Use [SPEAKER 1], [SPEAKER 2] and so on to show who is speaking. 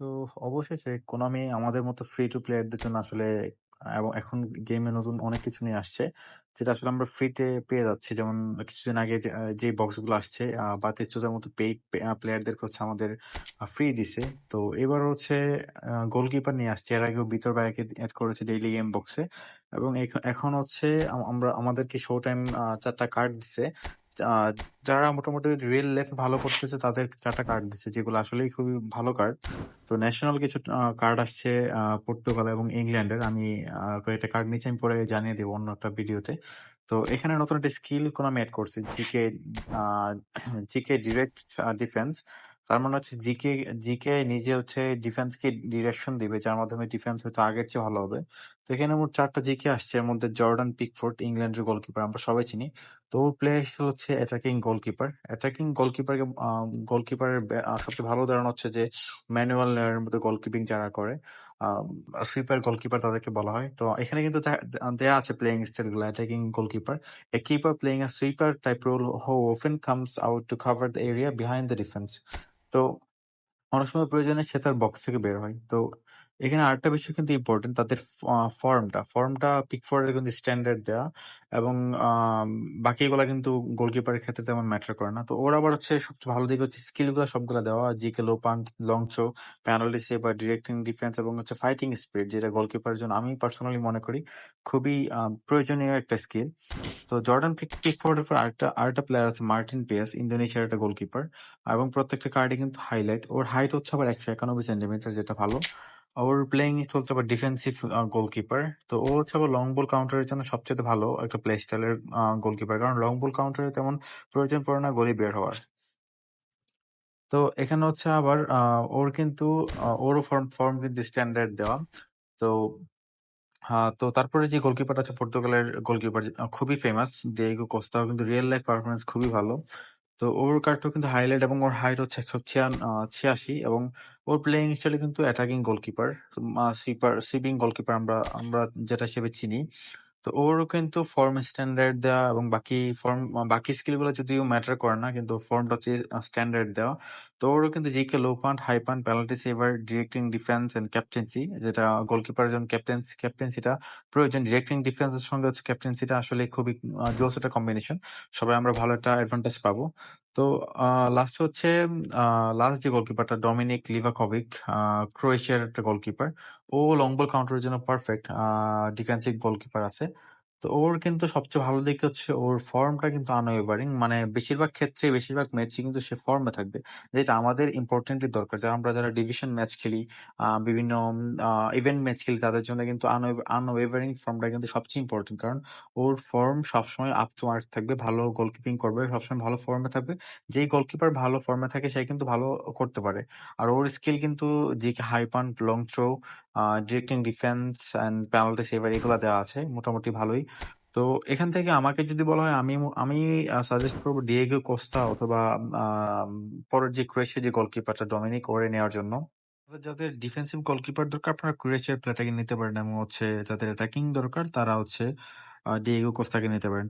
[SPEAKER 1] তো অবশেষে Konami আমাদের মতো ফ্রি টু প্লেয়ারদের জন্য আসলে এবং এখন গেমে নতুন অনেক কিছু নিয়ে আসছে। যেটা আসলে আমরা ফ্রিতে পেয়ে যাচ্ছি। যেমন কিছুদিন আগে যে, বক্সগুলো আসছে বা 'তেচ্চুতার' মতো পেইড পে আ প্লেয়ারদেরকে হচ্ছে আমাদের ফ্রি দিছে। তো এবার হচ্ছে গোলকিপার নিয়ে আসছে। এর আগেও বিতর ভাইয়াকে এড করেছে ডেইলি গেম বক্সে। এবং এখন হচ্ছে আমরা আমাদেরকে শো টাইম চারটা কার্ড দিছে। যারা মোটামুটি রিয়েল লাইফ ভালো করতেছে, তাদের চারটা কার্ড দিচ্ছে যেগুলো আসলেই খুবই ভালো কার্ড। তো ন্যাশনাল কিছু কার্ড আসছে পর্তুগাল এবং ইংল্যান্ডের। আমি কয়েকটা কার্ড নিচে আমি পরে জানিয়ে দেবো অন্য একটা ভিডিওতে। তো এখানে নতুন একটা স্কিল Konami এড করছে। GK GK direct defence. তার মানে হচ্ছে জিকে জিকে নিজে হচ্ছে ডিফেন্সকে ডিরেকশন দিবে। যার মাধ্যমে ডিফেন্স হয়তো আগের চেয়ে ভালো হবে। তো এখানে মোট ৪ টা জিকে আসছে। এর মধ্যে জর্ডান পিকফোর্ড ইংল্যান্ডের গোলকিপার আমরা সবাই চিনি। তো ওর প্লে স্টাইল হচ্ছে অ্যাটাকিং গোলকিপার। অ্যাটাকিং গোলকিপারকে আ গোলকিপারের আ, সবচেয়ে ভালো উদাহরণ হচ্ছে যে ম্যানুয়াল নয়্যারের মতো গোলকিপিং যারা করে। আ সুইপার গোলকিপার তাদেরকে বলা হয়। তো এখানে কিন্তু দেয়া আছে playing স্টাইলগুলো attacking goalkeeper. A keeper playing a sweeper type role who often comes out to cover the area behind the defense. তো অনেক সময় প্রয়োজনে সে তার বক্স থেকে বের হয়। তো এখানে আরেকটা বিষয় কিন্তু ইম্পোর্টেন্ট তাদের ফর্মটা। ফর্মটা পিকফোর্ডের কিন্তু স্ট্যান্ডার্ড দেওয়া এবং বাকিগুলা কিন্তু গোলকিপারের ক্ষেত্রে তেমন ম্যাটার করে না। তো ওর আবার হচ্ছে সবচেয়ে ভালো দিক হচ্ছে স্কিলগুলা সবগুলা দেওয়া। GK low punt, long penalty save বা ডিরেক্টিং ডিফেন্স এবং হচ্ছে ফাইটিং স্পিড যেটা গোলকিপারের জন্য আমি পার্সোনালি মনে করি খুবই প্রয়োজনীয় একটা স্কিল। তো জর্ডান পিক পিকফোর্ডের পর আরেকটা আরেকটা প্লেয়ার আছে মার্টিন পেয়াস ইন্দোনেশিয়ার একটা গোলকিপার। এবং প্রত্যেকটা কার্ডই কিন্তু হাইলাইট। ওর হাইট হচ্ছে আবার ১৯১ সেন্টিমিটার যেটা ভালো। ওর প্লেইং হচ্ছে আবার ডিফেন্সিভ গোলকিপার। তো ও হচ্ছে আবার লং বল কাউন্টারের জন্য সবচাইতে ভালো একটা প্লে স্টাইলের গোলকিপার। কারণ লং বল কাউন্টারে তেমন প্রয়োজন পড়ে না গলি বের হওয়ার। তো এখানে হচ্ছে আবার ওর কিন্তু ওরও ফর্ম ফর্ম কিন্তু স্ট্যান্ডার্ড দেওয়া। তো হা তো তারপরে যে গোলকিপার আছে পর্তুগালের গোলকিপার খুবই ফেমাস দিয়েগো কোস্তা ও কিন্তু রিয়েল লাইফ পারফরমেন্স খুবই ভালো। তো ওর কার্ডটা কিন্তু হাইলাইট এবং ওর হাইট হচ্ছে একশো ছিয়াশি এবং ওর প্লেয়িং স্টাইলে কিন্তু attacking goalkeeper. Sweeper sweeping goalkeeper আমরা আমরা যেটা হিসেবে চিনি। তো ওরও কিন্তু ফর্ম স্ট্যান্ডার্ড দেওয়া এবং বাকি ফর্ম বাকি স্কিলগুলো যদিও ম্যাটার করে না কিন্তু ফর্মটা হচ্ছে স্ট্যান্ডার্ড দেওয়া। তো ওরও কিন্তু GK low punt, high punt, penalty saver, directing defence and captaincy যেটা গোলকিপারের জন্য ক্যাপ্টেন্স ক্যাপ্টেন্সিটা প্রয়োজন। ডিরেক্টিং ডিফেন্সের সঙ্গে হচ্ছে ক্যাপ্টেন্সিটা আসলে খুবই জোস একটা কম্বিনেশন। সবাই আমরা ভালো একটা অ্যাডভান্টেজ পাবো। তো লাস্ট হচ্ছে লাস্ট যে গোলকিপারটা ডমিনিক লিভাকোভিক ক্রোয়েশিয়ার একটা গোলকিপার। ও লং বল কাউন্টারের জন্য পারফেক্ট ডিফেন্সিভ গোলকিপার আছে। তো ওর কিন্তু সবচেয়ে ভালো দিক হচ্ছে ওর ফর্মটা কিন্তু আনওয়েভারিং মানে বেশিরভাগ ক্ষেত্রে বেশিরভাগ ম্যাচই কিন্তু সে ফর্মে থাকবে। যেটা আমাদের ইম্পোর্টেন্টলি দরকার। যারা আমরা যারা ডিভিশন ম্যাচ খেলি, বিভিন্ন ইভেন্ট ম্যাচ খেলি তাদের জন্য কিন্তু আনওয়ে আনওয়েভারিং ফর্মটা কিন্তু সবচেয়ে ইম্পর্টেন্ট কারণ ওর ফর্ম সবসময় আপ টু মার্ক থাকবে। ভালো গোলকিপিং করবে, সবসময় ভালো ফর্মে থাকবে। যেই গোলকিপার ভালো ফর্মে থাকে সে কিন্তু ভালো করতে পারে। আর ওর স্কিল কিন্তু GK high punt, long throw, directing defence and penalty saver এগুলো দেওয়া আছে মোটামুটি ভালোই। তো এখান থেকে আমাকে যদি বলা হয়, আমি আমি সাজেস্ট করব ডিয়েগো কোস্তা অথবা পরের যে ক্রোয়েশিয়া যে গোলকিপারটা ডমিনিক করে নেওয়ার জন্য। যাদের ডিফেন্সিভ গোলকিপার দরকার, আপনারা ক্রোয়েশিয়ার প্লেটাকে নিতে পারেন এবং হচ্ছে যাদের অ্যাটাকিং দরকার, তারা হচ্ছে ডিয়েগো কোস্তাকে নিতে পারেন।